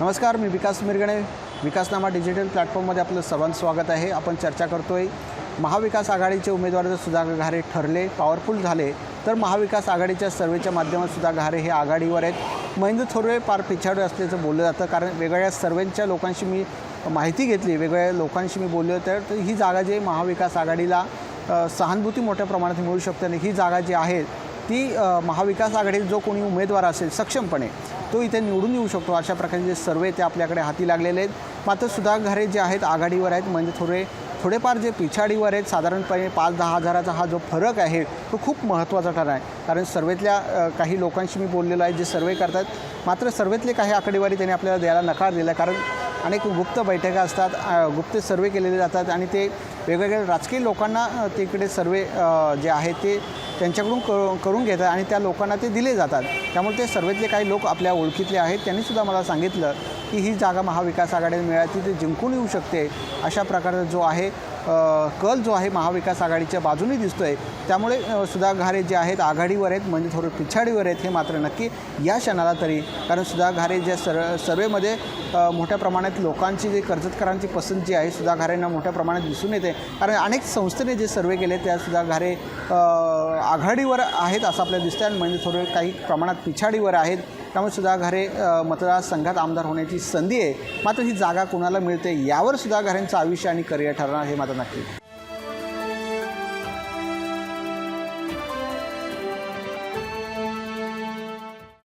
नमस्कार मी विकास मिरगणे. विकासनामा डिजिटल प्लॅटफॉर्ममध्ये आपलं सर्वांचं स्वागत आहे. आपण चर्चा करतो आहे महाविकास आघाडीचे उमेदवार जर सुधाकर घारे ठरले पॉवरफुल झाले तर महाविकास आघाडीच्या सर्वेच्या माध्यमात सुद्धा घारे हे आघाडीवर आहेत. महेंद्र थोरवे फार पिछाडू असल्याचं बोललं जातं कारण वेगवेगळ्या सर्वेंच्या लोकांशी मी माहिती घेतली वेगवेगळ्या लोकांशी मी बोललो तर तर ही जागा जी महाविकास आघाडीला सहानुभूती मोठ्या प्रमाणात मिळू शकते आणि ही जागा जी आहे ती महाविकास आघाडीत जो कोणी उमेदवार असेल सक्षमपणे तो इथे निवडून येऊ शकतो. अशा प्रकारचे जे सर्वे ते आपल्याकडे हाती लागलेले आहेत. मात्र सुधाकर घरे जे आहेत आघाडीवर आहेत म्हणजे थोडे थोडेफार जे पिछाडीवर आहेत साधारणपणे पाच दहा हजाराचा हा जो फरक आहे तो खूप महत्त्वाचा ठरला आहे. कारण सर्वेतल्या काही लोकांशी मी बोललेलो आहे जे सर्वे करतात. मात्र सर्वेतले काही आकडेवारी त्यांनी आपल्याला द्यायला नकार दिला कारण अनेक गुप्त बैठका असतात गुप्त सर्वे केलेले जातात आणि ते वेगवेगळ्या राजकीय लोकांना तिकडे सर्वे जे आहे ते त्यांच्याकडून क करून घेतात आणि त्या लोकांना ते दिले जातात. त्यामुळे ते सर्वेतले काही लोक आपल्या ओळखीतले आहेत. त्यांनीसुद्धा मला सांगितलं की ही जागा महाविकास आघाडीला मिळाली ती जिंकून येऊ शकते अशा प्रकारचा जो आहे कल जो आहे महाविकास आघाडीच्या बाजूने दिसतो आहे त्यामुळे सुधा घारे जे आहेत आघाडीवर आहेत म्हणजे थोडं पिछाडीवर आहेत हे मात्र नक्की या क्षणाला तरी कारण सुधा घारे ज्या सर सर्वेमध्ये मोठ्या प्रमाणात लोकांची जी कर्जतकरांची पसंती आहे सुधा घारेंना मोठ्या प्रमाणात दिसून येते. कारण अनेक संस्थेने जे सर्वे केले त्या सुधा घारे आघाडीवर आहेत असं आपल्याला दिसतं आणि म्हणजे थोडे काही प्रमाणात पिछाडीवर आहेत. त्यामुळे सुधा घरे मतदारसंघात आमदार होण्याची संधी आहे. मात्र ही जागा कुणाला मिळते यावर सुधा घरेंचं आयुष्य आणि करिअर ठरणार हे मात्र नक्की.